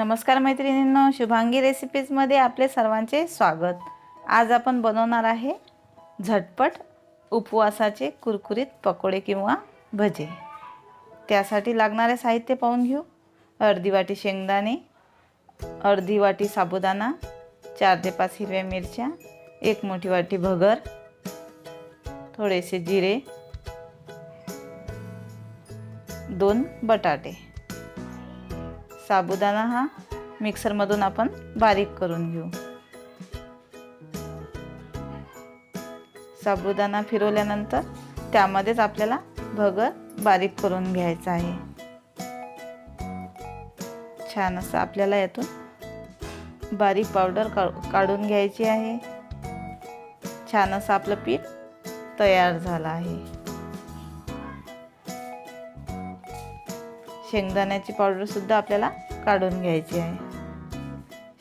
नमस्कार मैत्रिणींनो शुभांगी रेसिपीजमध्ये आपले सर्वांचे स्वागत. आज आपण बनवणार आहे झटपट उपवासाचे कुरकुरीत पकोडे किंवा भजे. त्यासाठी लागणारे साहित्य पाहून घेऊ. अर्धी वाटी शेंगदाणे अर्धी वाटी साबुदाणा चार ते पाच हिरव्या मिरच्या एक मोठी वाटी भगर थोडेसे जिरे दोन बटाटे. साबुदाणा हा मिक्सरमधून आपण बारीक करून घेऊ. साबुदाणा फिरवल्यानंतर त्यामध्येच आपल्याला भगर बारीक करून घ्यायचा आहे. छान असं आपल्याला यातून बारीक पावडर काढून घ्यायची आहे. छान असं आपलं पीठ तयार झालं आहे. शेंगदाण्याची पावडरसुद्धा आपल्याला काढून घ्यायची आहे.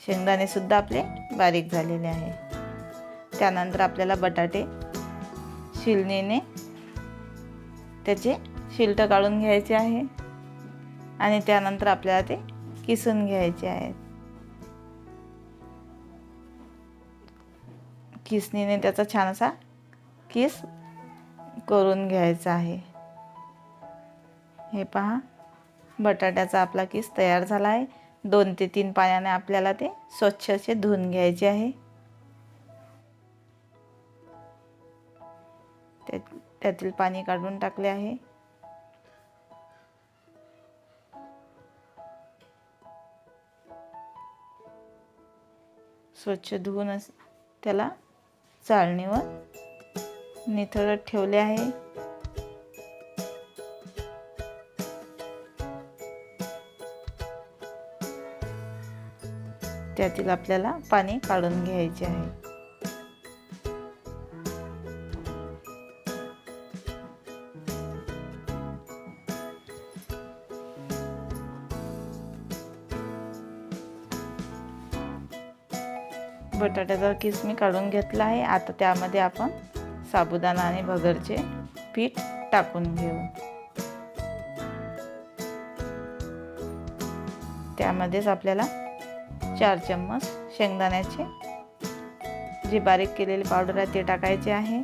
शेंगदाणेसुद्धा आपले बारीक झालेले आहे. त्यानंतर आपल्याला बटाटे शिलणीने त्याचे शिलटं काढून घ्यायचे आहे. आणि त्यानंतर आपल्याला ते किसून घ्यायचे आहेत. किसणीने त्याचा छान असा किस करून घ्यायचा आहे. हे पहा. बटाट्याचा आपला किस तयार झाला आहे. दोन ते तीन पाण्याने आपल्याला ते स्वच्छ असे धुवून घ्यायचे आहे. त्यातील पाणी काढून टाकले आहे. स्वच्छ धुवून त्याला चाळणीवर निथळत ठेवले आहे. त्यातील आपल्याला पाणी काढून घ्यायचे आहे. बटाट्याचा किस मी काढून घेतला आहे. आता त्यामध्ये आपण साबुदाणा आणि भगरचे पीठ टाकून घेऊ. त्यामध्येच आपल्याला चार चम्मच शेंगदाण्याचे. जे बारीक केलेले पावडर आहे ते टाकायचे आहे.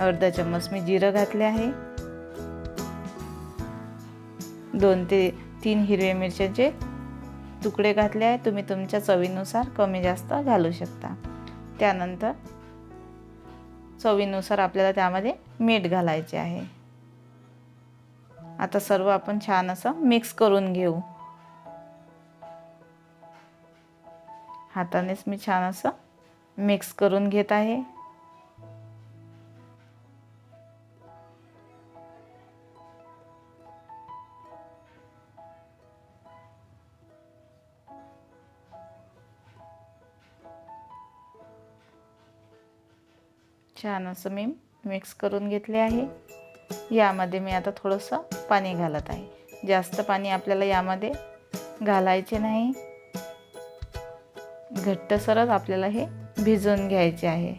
अर्धा चम्मच मी जिरं घातले आहे. दोन ते तीन हिरव्या मिरच्याचे तुकडे घातले आहे. तुम्ही तुमच्या चवीनुसार कमी जास्त घालू शकता. त्यानंतर चवीनुसार आपल्याला त्यामध्ये मीठ घालायचे आहे. आता सर्व आपण छान असं मिक्स करून घेऊ. हातानेच मी छान असं मिक्स करून घेत आहे. छान असं मी मिक्स करून घेतले आहे. यामध्ये मी आता थोडंसं पाणी घालत आहे. जास्त पाणी आपल्याला यामध्ये घालायचे नाही. घट्टसरच आपल्याला हे भिजवून घ्यायचे आहे.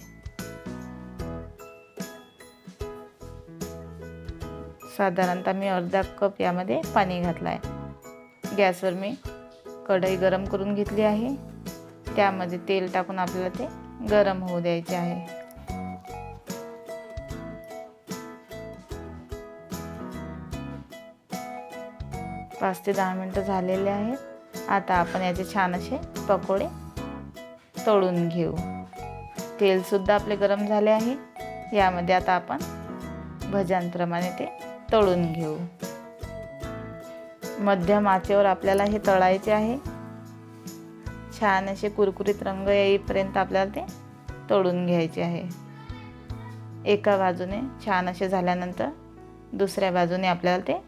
साधारणतः मी अर्धा कप यामध्ये पाणी घातलं आहे गॅसवर मी कढई गरम करून घेतली आहे. त्यामध्ये तेल टाकून आपल्याला ते गरम होऊ द्यायचे आहे. पाच ते दहा मिनटं झालेले आहेत. आता आपण याचे छान असे पकोडे तळून घेऊ. तेलसुद्धा आपले गरम झाले आहे. यामध्ये आता आपण भज्यांप्रमाणे ते तळून घेऊ. मध्यम आचेवर आपल्याला हे तळायचे आहे. छान असे कुरकुरीत रंग येईपर्यंत आपल्याला ते तळून घ्यायचे आहे. एका बाजूने छान असे झाल्यानंतर दुसऱ्या बाजूने आपल्याला ते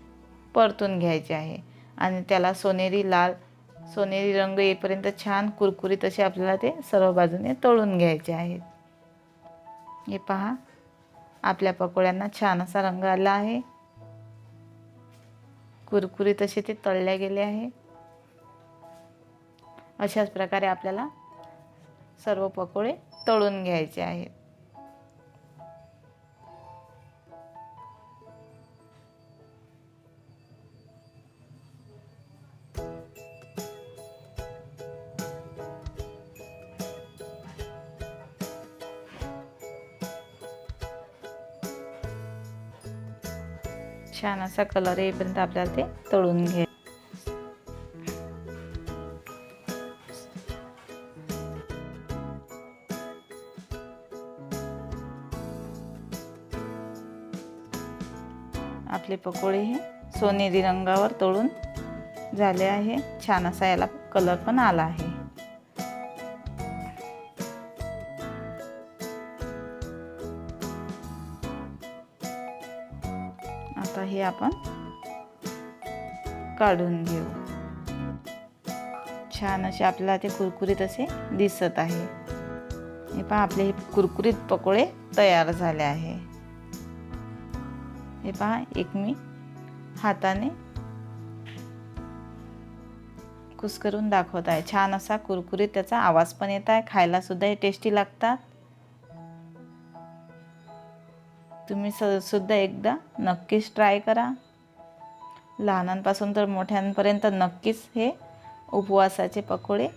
परतून घ्यायचे आहे. आणि त्याला सोनेरी लाल सोनेरी रंग येईपर्यंत छान कुरकुरीत असे आपल्याला ते सर्व बाजूने तळून घ्यायचे आहेत. हे पहा आपल्या पकोड्यांना छान असा रंग आला आहे. कुरकुरीत असे ते तळले गेले आहे. अशाच प्रकारे आपल्याला सर्व पकोडे तळून घ्यायचे आहेत. छान असा कलर येईपर्यंत आपल्याला ते तळून घे. आपले पकोडे हे सोनेरी रंगावर तळून झाले आहे. छान असा याला कलर पण आला आहे. आता हे आपण काढून घेऊ. छान असे आपल्याला ते कुरकुरीत असे दिसत आहे. हे पहा आपले हे कुरकुरीत पकोडे तयार झाले आहे. हे पहा एक मी हाताने कुस्करून दाखवत आहे. छान असा कुरकुरीत त्याचा आवाज पण येत आहे. खायला सुद्धा हे टेस्टी लागतात. तुम्ही स सुद्धा एकदा नक्कीच ट्राय करा. लहानांपासून तर मोठ्यांपर्यंत नक्कीच हे उपवासाचे पकोडे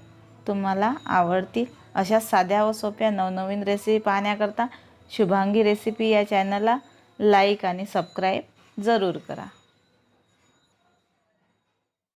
तुम्हाला आवडतील. अशा साध्या व सोप्या नवनवीन रेसिपी पाहण्याकरता शुभांगी रेसिपी या चॅनलला लाईक आणि सबस्क्राईब जरूर करा.